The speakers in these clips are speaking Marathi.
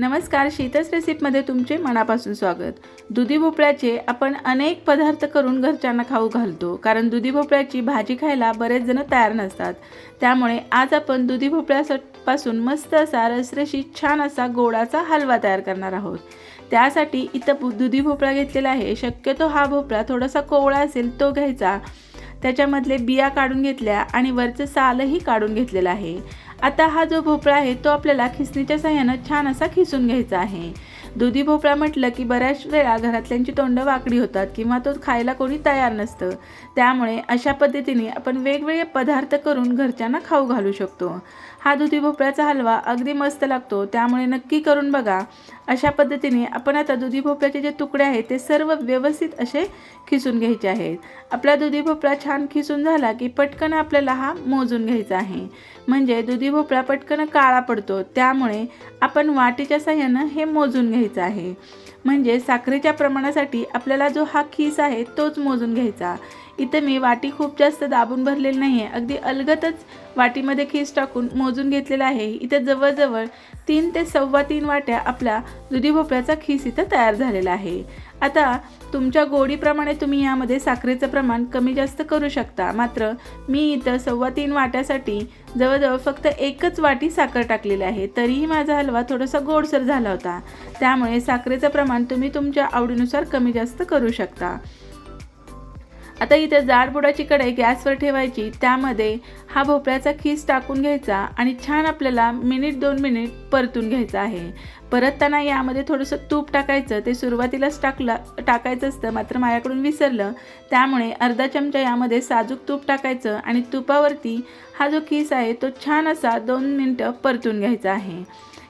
नमस्कार शीतस रेसिपीमध्ये तुमचे मनापासून स्वागत. दुधी भोपळ्याचे आपण अनेक पदार्थ करून घरच्यांना खाऊ घालतो कारण दुधी भोपळ्याची भाजी खायला बरेच जण तयार नसतात. त्यामुळे आज आपण दुधी भोपळ्यापासून मस्त असा रसरशी छान असा गोडाचा हलवा तयार करणार आहोत. त्यासाठी इथं दुधी भोपळा घेतलेला आहे. शक्यतो हा भोपळा थोडासा कोवळा असेल तो घ्यायचा. त्याच्यामधले बिया काढून घेतल्या आणि वरचं सालही काढून घेतलेलं आहे. आता हा जो भोपळा आहे तो आपल्याला खिसणीच्या साह्यानं छान असा खिसून घ्यायचा आहे. दुधी भोपळा म्हटलं की बऱ्याच वेळा घरातल्यांची तोंडं वाकडी होतात किंवा तो खायला कोणी तयार नसतं. त्यामुळे अशा पद्धतीने आपण वेगवेगळे पदार्थ करून घरच्यांना खाऊ घालू शकतो. हा दुधी भोपळ्याचा हलवा अगदी मस्त लागतो त्यामुळे नक्की करून बघा. अशा पद्धतीने आपण आता दुधी भोपळ्याचे जे तुकडे आहेत ते सर्व व्यवस्थित असे खिसून घ्यायचे आहेत. आपला दुधी भोपळा छान खिसून झाला की पटकन आपल्याला हा मोजून घ्यायचा आहे. म्हणजे दुधी भोपळा पटकन काळा पडतो त्यामुळे आपण वाटीच्या साह्यानं हे मोजून घ्यायचं आहे. म्हणजे साखरेच्या प्रमाणासाठी आपल्याला जो हा खीस आहे तोच मोजून घ्यायचा. इथं मी वाटी खूप जास्त दाबून भरलेली नाही आहे अगदी अलगतच वाटीमध्ये खीस टाकून मोजून घेतलेला आहे. इथं जवळजवळ तीन ते सव्वा तीन वाट्या आपला दुधी भोपळ्याचा खीस इथं तयार झालेला आहे. आता तुमच्या गोडीप्रमाणे तुम्ही यामध्ये साखरेचं प्रमाण कमी जास्त करू शकता. मात्र मी इथं सव्वा तीन वाट्यासाठी जवळजवळ फक्त एकच वाटी साखर टाकलेली आहे. तरीही माझा हलवा थोडासा गोडसर झाला होता. त्यामुळे साखरेचं प्रमाण तुम्ही तुमच्या आवडीनुसार कमी जास्त करू शकता. आता इथे जाडबुडाची कढई गॅसवर ठेवायची. त्यामध्ये हा भोपळ्याचा खीस टाकून घ्यायचा आणि छान आपल्याला मिनिट दोन मिनिट परतून घ्यायचं आहे. परतताना यामध्ये थोडंसं तूप टाकायचं. ते सुरुवातीलाच टाकलं टाकायचं असतं. मात्र माझ्याकडून विसरलं. त्यामुळे अर्धा चमचा यामध्ये साजूक तूप टाकायचं आणि तुपावरती हा जो खीस आहे तो छान असा दोन मिनटं परतून घ्यायचा आहे.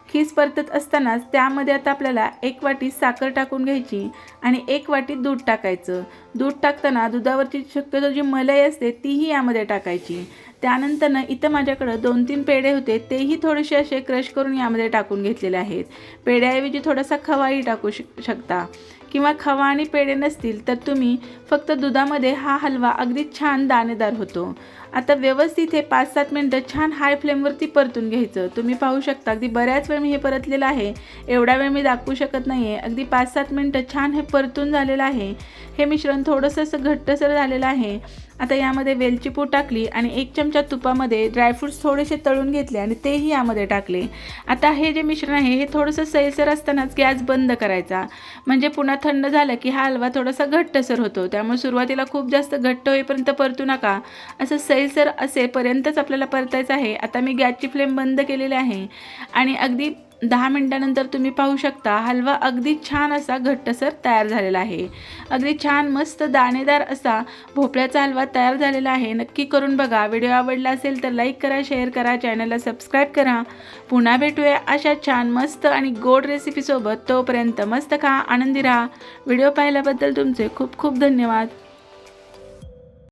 खीस परतत असतानाच त्यामध्ये आता आपल्याला एक वाटी साखर टाकून घ्यायची आणि एक वाटी दूध टाकायचं. दूध टाकताना दुधावरची शक्यतो जी मलाई असते तीही यामध्ये टाकायची. त्यानंतरनं इथं माझ्याकडं दोन तीन पेढे होते तेही थोडेसे असे क्रश करून यामध्ये टाकून घेतलेले आहेत. पेढ्याऐवजी थोडासा खवाही टाकू शक शकता. किंवा खवा आणि पेढे नसतील तर तुम्ही फक्त दुधामध्ये हा हलवा अगदी छान दाणेदार होतो. आता व्यवस्थित हे पाच सात मिनटं छान हाय फ्लेमवरती परतून घ्यायचं. तुम्ही पाहू शकता अगदी बऱ्याच वेळ मी हे परतलेलं आहे. एवढा वेळ मी दाखवू शकत नाही आहे अगदी पाच सात मिनटं छान हे परतून झालेलं आहे. हे मिश्रण थोडंसं असं घट्टसर झालेलं आहे. आता यामध्ये वेलची पूड टाकली आणि एक चमचा तुपामध्ये ड्रायफ्रूट्स थोडेसे तळून घेतले आणि तेही यामध्ये टाकले. आता हे जे मिश्रण आहे हे थोडंसं सैलसर असतानाच गॅस बंद करायचा. म्हणजे पुन्हा थंड झालं की हा हलवा थोडासा घट्टसर होतो. त्यामुळे सुरुवातीला खूप जास्त घट्ट होईपर्यंत परतू नका. असं सैलसर असेपर्यंतच आपल्याला परतायचं आहे. आता मी गॅसची फ्लेम बंद केलेली आहे. आणि अगदी दहा मिनटानंतर तुम्ही पाहू शकता हलवा अगदी छान असा घट्टसर तयार झालेला आहे. अगदी छान मस्त दाणेदार असा भोपळ्याचा हलवा तयार झालेला आहे. नक्की करून बघा. व्हिडिओ आवडला असेल तर लाईक करा शेअर करा चॅनलला सबस्क्राईब करा. पुन्हा भेटूया अशा छान मस्त आणि गोड रेसिपीसोबत. तोपर्यंत मस्त खा आनंदी राहा. व्हिडिओ पाहिल्याबद्दल तुमचे खूप खूप धन्यवाद.